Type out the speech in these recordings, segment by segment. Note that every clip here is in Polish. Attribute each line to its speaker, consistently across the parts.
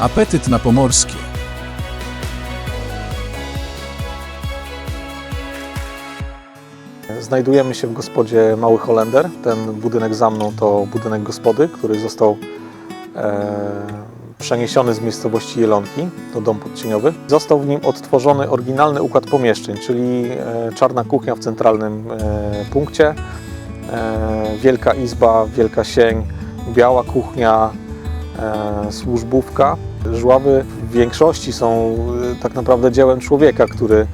Speaker 1: Apetyt na pomorskie.
Speaker 2: Znajdujemy się w gospodzie Mały Holender. Ten budynek za mną to budynek gospody, który został e, przeniesiony z miejscowości Jelonki, to dom podcieniowy. Został w nim odtworzony oryginalny układ pomieszczeń, czyli e, czarna kuchnia w centralnym e, punkcie, e, wielka izba, wielka sień, biała kuchnia, e, służbówka. Żławy w większości są e, tak naprawdę dziełem człowieka, który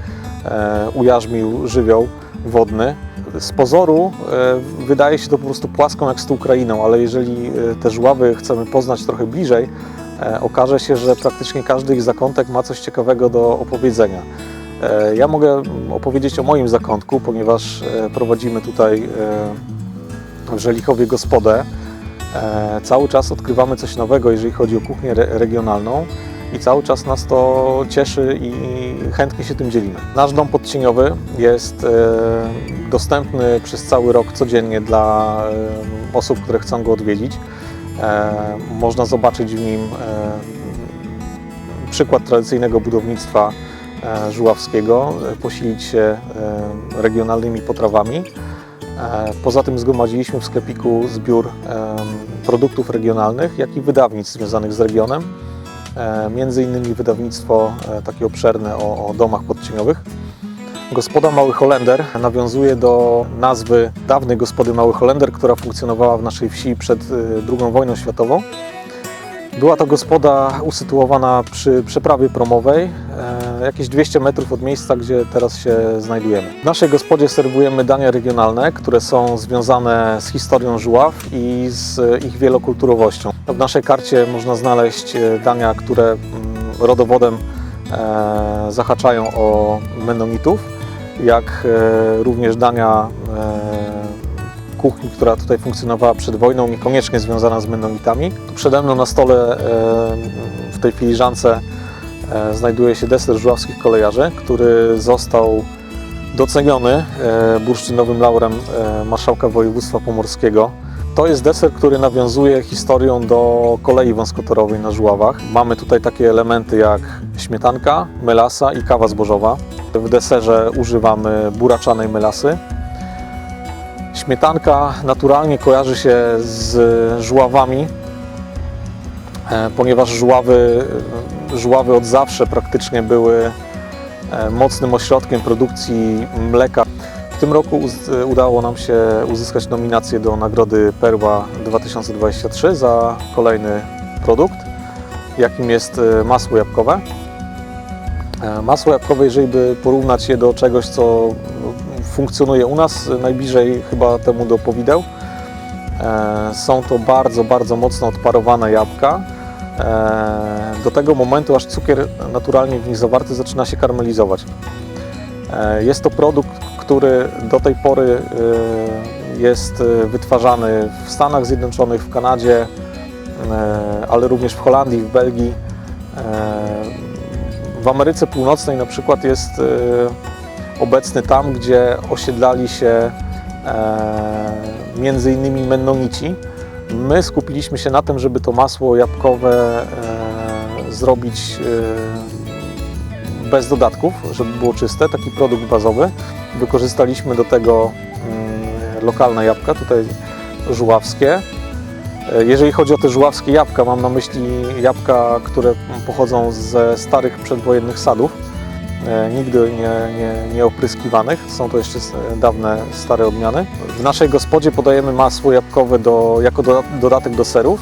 Speaker 2: e, ujarzmił żywioł wodny. Z pozoru e, wydaje się to po prostu płaską jak stół krainą, ale jeżeli te żławy chcemy poznać trochę bliżej, okaże się, że praktycznie każdy ich zakątek ma coś ciekawego do opowiedzenia. Ja mogę opowiedzieć o moim zakątku, ponieważ prowadzimy tutaj w Żelichowie gospodę. E, Cały czas odkrywamy coś nowego, jeżeli chodzi o kuchnię re- regionalną i cały czas nas to cieszy i chętnie się tym dzielimy. Nasz dom podcieniowy jest e, dostępny przez cały rok codziennie dla e, osób, które chcą go odwiedzić. Można zobaczyć w nim przykład tradycyjnego budownictwa żuławskiego, posilić się regionalnymi potrawami. E, Poza tym zgromadziliśmy w sklepiku zbiór produktów regionalnych, jak i wydawnictw związanych z regionem. E, Między innymi wydawnictwo e, takie obszerne o, o domach podcieniowych. Gospoda Mały Holender nawiązuje do nazwy dawnej gospody Mały Holender, która funkcjonowała w naszej wsi przed II wojną światową. Była to gospoda usytuowana przy przeprawie promowej, jakieś 200 metrów od miejsca, gdzie teraz się znajdujemy. W naszej gospodzie serwujemy dania regionalne, które są związane z historią żuław i z ich wielokulturowością. W naszej karcie można znaleźć e, dania, które mm, rodowodem e, zahaczają o Mennonitów, jak e, również dania e, kuchni, która tutaj funkcjonowała przed wojną, niekoniecznie związana z Mennonitami. Tu przede mną na stole e, w tej filiżance e, znajduje się deser żuławskich kolejarzy, który został doceniony e, bursztynowym laurem e, marszałka województwa pomorskiego. To jest deser, który nawiązuje historią do kolei wąskotorowej na Żuławach. Mamy tutaj takie elementy jak śmietanka, melasa i kawa zbożowa. W deserze używamy buraczanej melasy. Śmietanka naturalnie kojarzy się z żuławami, e, ponieważ żuławy, żuławy od zawsze praktycznie były e, mocnym ośrodkiem produkcji mleka. W tym roku uz- udało nam się uzyskać nominację do Nagrody Perła 2023 za kolejny produkt, jakim jest e, masło jabłkowe. E, Masło jabłkowe, jeżeli by porównać je do czegoś, co funkcjonuje u nas, najbliżej chyba temu do powideł. E, Są to bardzo, bardzo mocno odparowane jabłka. E, Do tego momentu, aż cukier naturalnie w nich zawarty zaczyna się karmelizować. E, Jest to produkt, który do tej pory e, jest wytwarzany w Stanach Zjednoczonych, w Kanadzie, ale również w Holandii, w Belgii. W Ameryce Północnej na przykład jest obecny tam, gdzie osiedlali się między innymi Mennonici. My skupiliśmy się na tym, żeby to masło jabłkowe e, zrobić e, bez dodatków, żeby było czyste, taki produkt bazowy. Wykorzystaliśmy do tego mm, lokalne jabłka, tutaj żuławskie. E, Jeżeli chodzi o te żuławskie jabłka, mam na myśli jabłka, które pochodzą ze starych przedwojennych sadów, e, nigdy nie, nie, nie opryskiwanych. Są to jeszcze dawne, stare odmiany. W naszej gospodzie podajemy masło jabłkowe do, jako doda- dodatek do serów,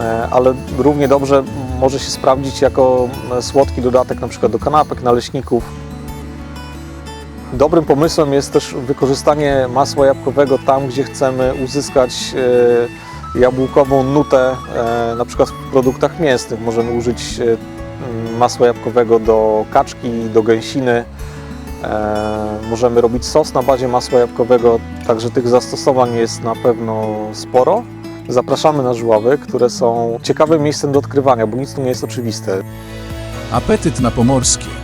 Speaker 2: e, ale równie dobrze może się sprawdzić jako e, słodki dodatek na przykład do kanapek, naleśników. Dobrym pomysłem jest też wykorzystanie masła jabłkowego tam, gdzie chcemy uzyskać e, jabłkową nutę, e, na przykład w produktach mięsnych. Możemy użyć e, masła jabłkowego do kaczki, do gęsiny. E, Możemy robić sos na bazie masła jabłkowego, także tych zastosowań jest na pewno sporo. Zapraszamy na żuławy, które są ciekawym miejscem do odkrywania, bo nic tu nie jest oczywiste.
Speaker 1: Apetyt na pomorskie.